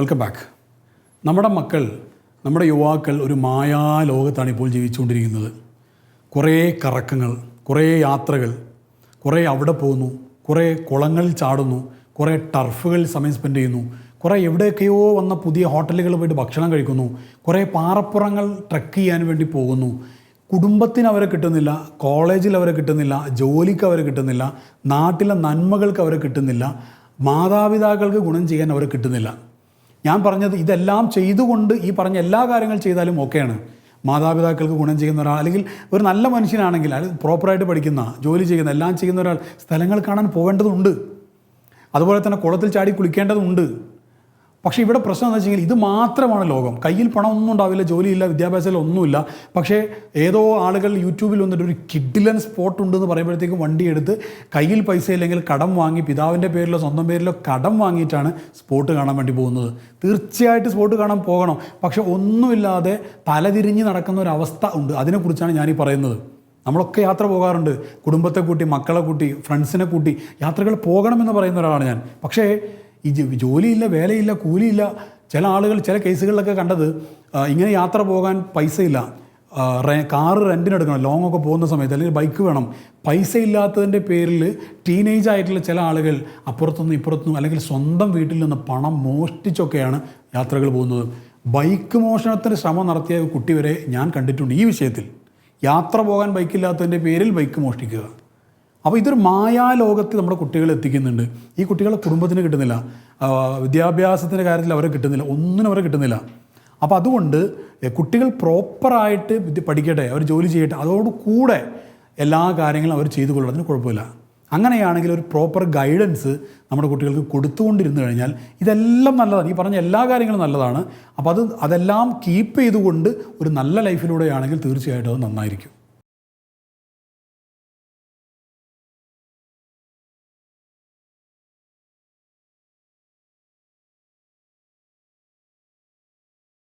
Welcome back നമ്മുടെ മക്കൾ നമ്മുടെ യുവാക്കൾ ഒരു മായാ ലോകത്താണ് ഇപ്പോൾ ജീവിച്ചുകൊണ്ടിരിക്കുന്നത്. കുറേ കറക്കങ്ങൾ കുറേ യാത്രകൾ കുറേ അവിടെ പോകുന്നു കുറേ കുളങ്ങളിൽ ചാടുന്നു കുറേ ടർഫുകളിൽ സമയം സ്പെൻഡ് ചെയ്യുന്നു കുറേ എവിടെയൊക്കെയോ വന്ന പുതിയ ഹോട്ടലുകൾ പോയിട്ട് ഭക്ഷണം കഴിക്കുന്നു കുറേ പാറപ്പുറങ്ങൾ ട്രക്ക് ചെയ്യാൻ വേണ്ടി പോകുന്നു. കുടുംബത്തിന് അവരെ കിട്ടുന്നില്ല കോളേജിൽ അവരെ കിട്ടുന്നില്ല ജോലിക്ക് അവരെ കിട്ടുന്നില്ല നാട്ടിലെ നന്മകൾക്ക് അവരെ കിട്ടുന്നില്ല മാതാപിതാക്കൾക്ക് ഗുണം ചെയ്യാൻ അവരെ കിട്ടുന്നില്ല. ഞാൻ പറഞ്ഞത് ഇതെല്ലാം ചെയ്തുകൊണ്ട് ഈ പറഞ്ഞ എല്ലാ കാര്യങ്ങൾ ചെയ്താലും ഓക്കെയാണ്. മാതാപിതാക്കൾക്ക് ഗുണം ചെയ്യുന്ന ഒരാൾ അല്ലെങ്കിൽ ഒരു നല്ല മനുഷ്യനാണെങ്കിൽ അല്ലെങ്കിൽ പ്രോപ്പറായിട്ട് പഠിക്കുന്ന ജോലി ചെയ്യുന്ന എല്ലാം ചെയ്യുന്ന ഒരാൾ സ്ഥലങ്ങൾ കാണാൻ പോകേണ്ടതുണ്ട്. അതുപോലെ തന്നെ കുളത്തിൽ ചാടി കുളിക്കേണ്ടതുണ്ട്. പക്ഷേ ഇവിടെ പ്രശ്നം എന്ന് വെച്ചാൽ ഇത് മാത്രമാണ് ലോകം. കയ്യിൽ പണം ഒന്നും ഉണ്ടാവില്ല ജോലിയില്ല വിദ്യാഭ്യാസത്തിൽ ഒന്നുമില്ല. പക്ഷേ ഏതോ ആളുകൾ യൂട്യൂബിൽ വന്നിട്ട് ഒരു കിഡിലൻ സ്പോട്ട് ഉണ്ടെന്ന് പറയുമ്പോഴത്തേക്കും വണ്ടി എടുത്ത് കയ്യിൽ പൈസ ഇല്ലെങ്കിൽ കടം വാങ്ങി പിതാവിന്റെ പേരിലോ സ്വന്തം പേരിലോ കടം വാങ്ങിയിട്ടാണ് സ്പോട്ട് കാണാൻ വേണ്ടി പോകുന്നത്. തീർച്ചയായിട്ടും സ്പോട്ട് കാണാൻ പോകണം. പക്ഷേ ഒന്നുമില്ലാതെ തലതിരിഞ്ഞ് നടക്കുന്ന ഒരു അവസ്ഥ ഉണ്ട്. അതിനെക്കുറിച്ചാണ് ഞാനീ പറയുന്നത്. നമ്മളൊക്കെ യാത്ര പോകാറുണ്ട്. കുടുംബത്തെ കൂട്ടി മക്കളെ കൂട്ടി ഫ്രണ്ട്സിനെ കൂട്ടി യാത്രകൾ പോകണമെന്ന് പറയുന്ന ഒരാളാണ് ഞാൻ. പക്ഷേ ഈ ജോലിയില്ല വേലയില്ല കൂലിയില്ല ചില ആളുകൾ ചില കേസുകളിലൊക്കെ കണ്ടത് ഇങ്ങനെ യാത്ര പോകാൻ പൈസയില്ല. കാറ് റെന്റിനെടുക്കണം ലോങ് ഒക്കെ പോകുന്ന സമയത്ത് അല്ലെങ്കിൽ ബൈക്ക് വേണം. പൈസ ഇല്ലാത്തതിന്റെ പേരിൽ ടീനേജ് ആയിട്ടുള്ള ചില ആളുകൾ അപ്പുറത്തുനിന്ന് ഇപ്പുറത്തുനിന്നും അല്ലെങ്കിൽ സ്വന്തം വീട്ടിൽ നിന്ന് പണം മോഷ്ടിച്ചൊക്കെയാണ് യാത്രകൾ പോകുന്നത്. ബൈക്ക് മോഷണത്തിന് ശ്രമം നടത്തിയ കുട്ടി വരെ ഞാൻ കണ്ടിട്ടുണ്ട് ഈ വിഷയത്തിൽ. യാത്ര പോകാൻ ബൈക്കില്ലാത്തതിന്റെ പേരിൽ ബൈക്ക് മോഷ്ടിക്കുക. അപ്പോൾ ഇതൊരു മായാലോകത്ത് നമ്മുടെ കുട്ടികളെ എത്തിക്കുന്നുണ്ട്. ഈ കുട്ടികളെ കുടുംബത്തിന് കിട്ടുന്നില്ല. വിദ്യാഭ്യാസത്തിന്റെ കാര്യത്തിൽ അവരെ കിട്ടുന്നില്ല. ഒന്നിനും അവരെ കിട്ടുന്നില്ല. അപ്പോൾ അതുകൊണ്ട് കുട്ടികൾ പ്രോപ്പറായിട്ട് പഠിക്കട്ടെ അവർ ജോലി ചെയ്യട്ടെ അതോട് കൂടെ എല്ലാ കാര്യങ്ങളും അവർ ചെയ്തു കൊള്ളണം. അതിന് കുഴപ്പമില്ല. അങ്ങനെയാണെങ്കിൽ ഒരു പ്രോപ്പർ ഗൈഡൻസ് നമ്മുടെ കുട്ടികൾക്ക് കൊടുത്തുകൊണ്ടിരുന്നു കഴിഞ്ഞാൽ ഇതെല്ലാം നല്ലതാണ്. ഈ പറഞ്ഞ എല്ലാ കാര്യങ്ങളും നല്ലതാണ്. അപ്പോൾ അത് അതെല്ലാം കീപ്പ് ചെയ്തുകൊണ്ട് ഒരു നല്ല ലൈഫിലൂടെയാണെങ്കിൽ തീർച്ചയായിട്ടും അത് നന്നായിരിക്കും.